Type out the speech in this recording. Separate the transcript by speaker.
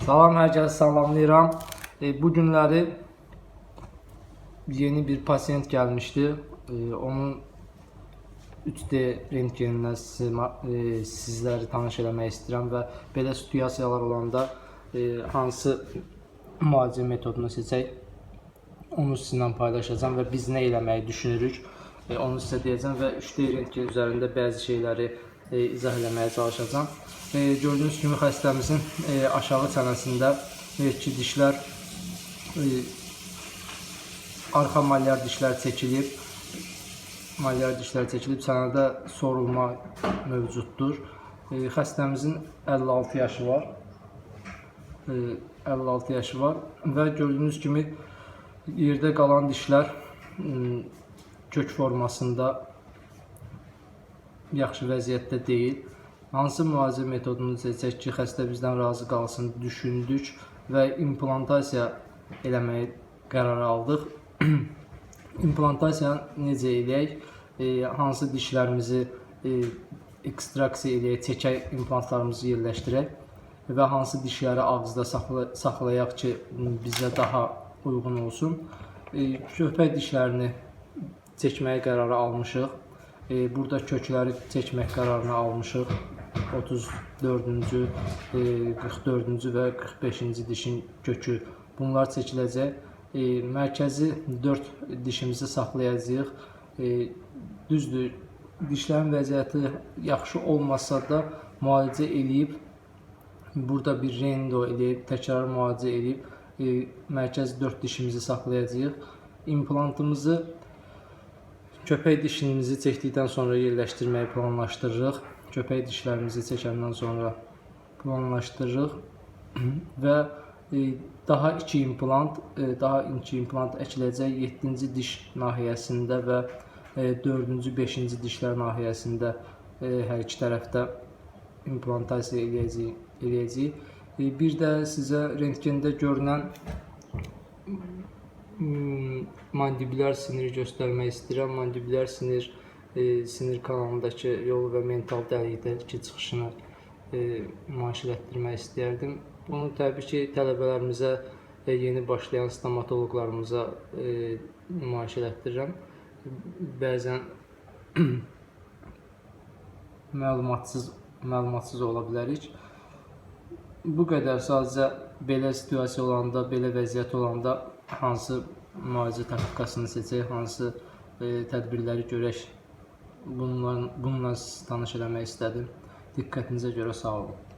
Speaker 1: Salam hər kəsi salamlayıram. E, bu günləri yeni bir pasiyent gəlmişdi. E, onun 3D rentgenindən sizi, e, sizləri tanış eləmək istəyirəm və belə situasiyalar olanda e, hansı müalicə metodunu seçək onu sizinlə paylaşacağam və biz nə eləməyi düşünürük e, onu sizə deyəcəm və 3D rentgen üzərində bəzi şeyləri e, izah eləməyə çalışacağam. E, gördüyünüz kimi xəstəmizin e, aşağı çənəsində ki dişlər e, arxa malyar dişlər çəkilib, malyar dişlər çəkilib, çənədə sorulma mövcuddur. E, xəstəmizin 56 yaşı var. E, 56 yaşı var və gördüyünüz kimi yerdə qalan dişlər kök formasında yaxşı vəziyyətdə deyil. Hansı müalicə metodunu seçək ki, xəstə bizdən razı qalsın düşündük və implantasiya eləməyə qərar aldıq. implantasiya necə eləyək? E, hansı dişlərimizi e, ekstraksiya eləyək, çəkək implantlarımızı yerləşdirək və hansı dişləri ağızda saxla saxlayaq ki, bizə daha uyğun olsun. E, köpək dişlərini çəkməyə qərarı almışıq. E, burada kökləri çəkmək qərarını almışıq. 34-cü, e, 44-cü və 45-ci dişin kökü bunlar çəkiləcək. E, mərkəzi 4 dişimizi saxlayacağıq. E, düzdür, dişlərin vəziyyəti yaxşı olmasa da müalicə eləyib burada bir rendo eləyib, təkrar müalicə eləyib e, mərkəzi 4 dişimizi saxlayacağıq. İmplantımızı köpək dişimizi çəkdikdən sonra yerləşdirməyi planlaşdırırıq. Köpək dişlərimizi çəkəndən sonra planlaşdırırıq və e, daha 2 implant, e, daha 2 implant əkiləcək 7-ci diş nahiyəsində və 4-cü, 5-ci dişlər nahiyəsində e, hər iki tərəfdə implantasiya eləyəcəyik. E, Bir də sizə rentgende görünən mm, mandibulyar siniri göstərmək istəyirəm. Mandibulyar sinir e, sinir kanalındakı yolu və mental dəlikdəki çıxışını e, müəyyənləşdirmək istəyərdim. Bunu təbii ki, tələbələrimizə və yeni başlayan stomatoloqlarımıza e, müəyyənləşdirirəm. Bəzən məlumatsız məlumatsız ola bilərik. Bu qədər sadəcə belə situasiya olanda, belə vəziyyət olanda hansı müalicə taktikasını seçək, hansı e, tədbirləri görək. Bununla, bununla tanış eləmək istədim. Diqqətinizə görə sağ olun.